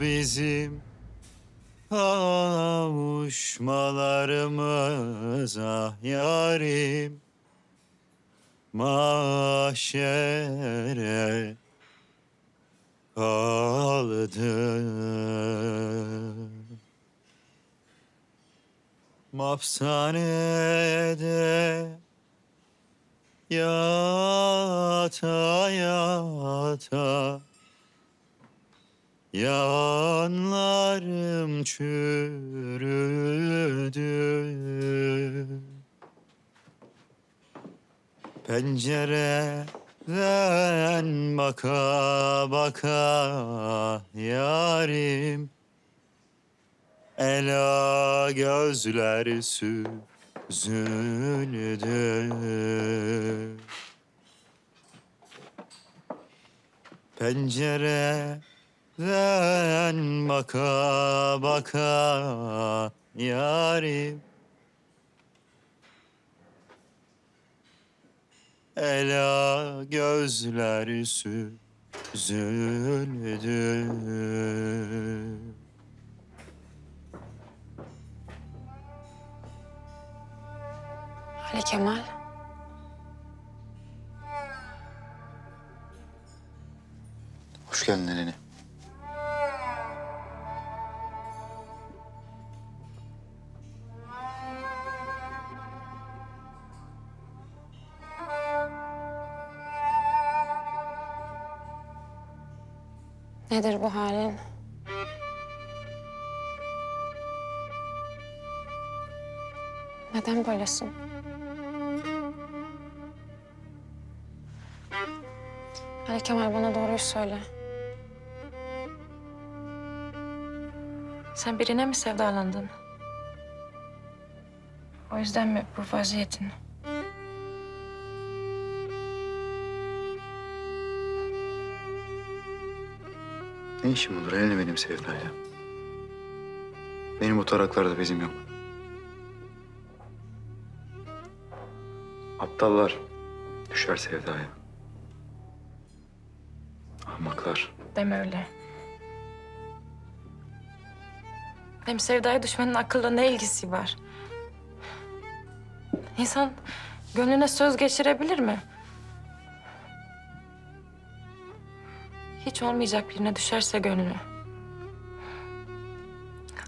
bizim kavuşmalarımız ah yarim mahşere kaldı. Mapsanede yata yata Yanlarım çürüdü. Pencereden baka baka yarim Ela gözler süzüldü. Pencereden baka baka yarim Ela gözler süzüldü Ali Kemal. Hoş geldin Eleni. Nedir bu halin? Neden böylesin? Ali Kemal bana doğruyu söyle. Sen birine mi sevdalandın? O yüzden mi bu vaziyetin? Ne işim olur Eleni benim sevdayla? Benim o taraklarda bezim yok. Aptallar düşer sevdaya. Ahmaklar Deme öyle. Hem sevdaya düşmenin akılla ne ilgisi var? İnsan gönlüne söz geçirebilir mi? Hiç olmayacak birine düşerse gönlü.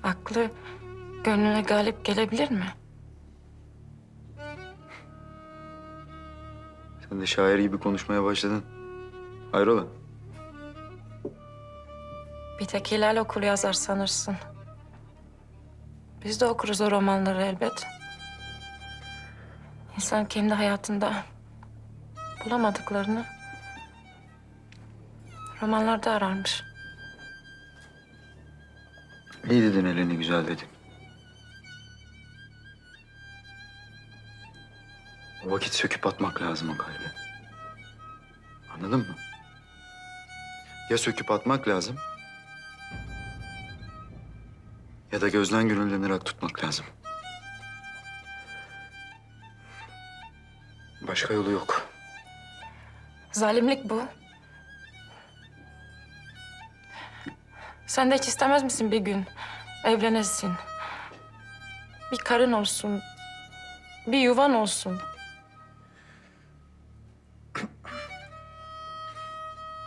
Aklı gönlüne galip gelebilir mi? Sen de şair gibi konuşmaya başladın. Hayrola? Bir tek Hilal okul yazar sanırsın. Biz de okuruz o romanları elbet. İnsan kendi hayatında bulamadıklarını romanlarda ararmış. İyi dedin Eleni güzel dedin. O vakit söküp atmak lazım o kalbi. Anladın mı? Ya söküp atmak lazım... ...ya da gözden gönülden ırak tutmak lazım. Başka yolu yok. Zalimlik bu. Sen de hiç istemez misin bir gün evlenesin? Bir karın olsun. Bir yuvan olsun.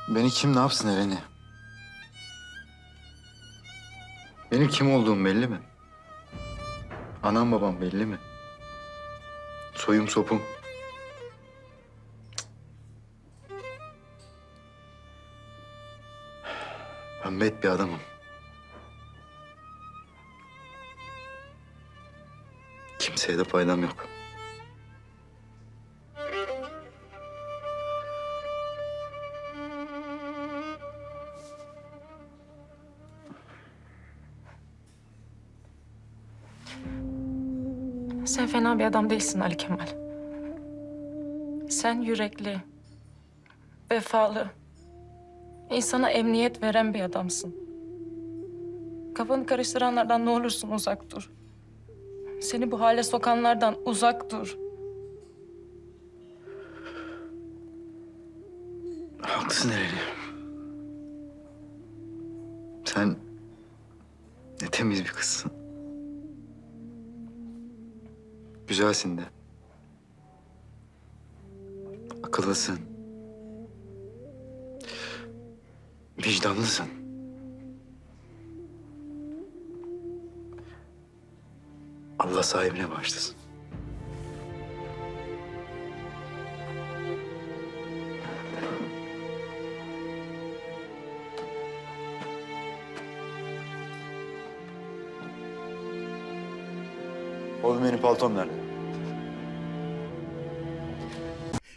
Beni kim ne yapsın Eleni? Benim kim olduğum belli mi? Anam babam belli mi? Soyum sopum. Ben bet bir adamım. Kimseye de faydam yok. Sen fena bir adam değilsin Ali Kemal. Sen yürekli, vefalı, insana emniyet veren bir adamsın. Kafanı karıştıranlardan ne olursun uzak dur. Seni bu hale sokanlardan uzak dur. Haklısın Eleni. Sen bir kızsın. Güzelsin de. Akıllısın. Vicdanlısın. Allah sahibine bağışlasın. Oğlum benim paltom nerede?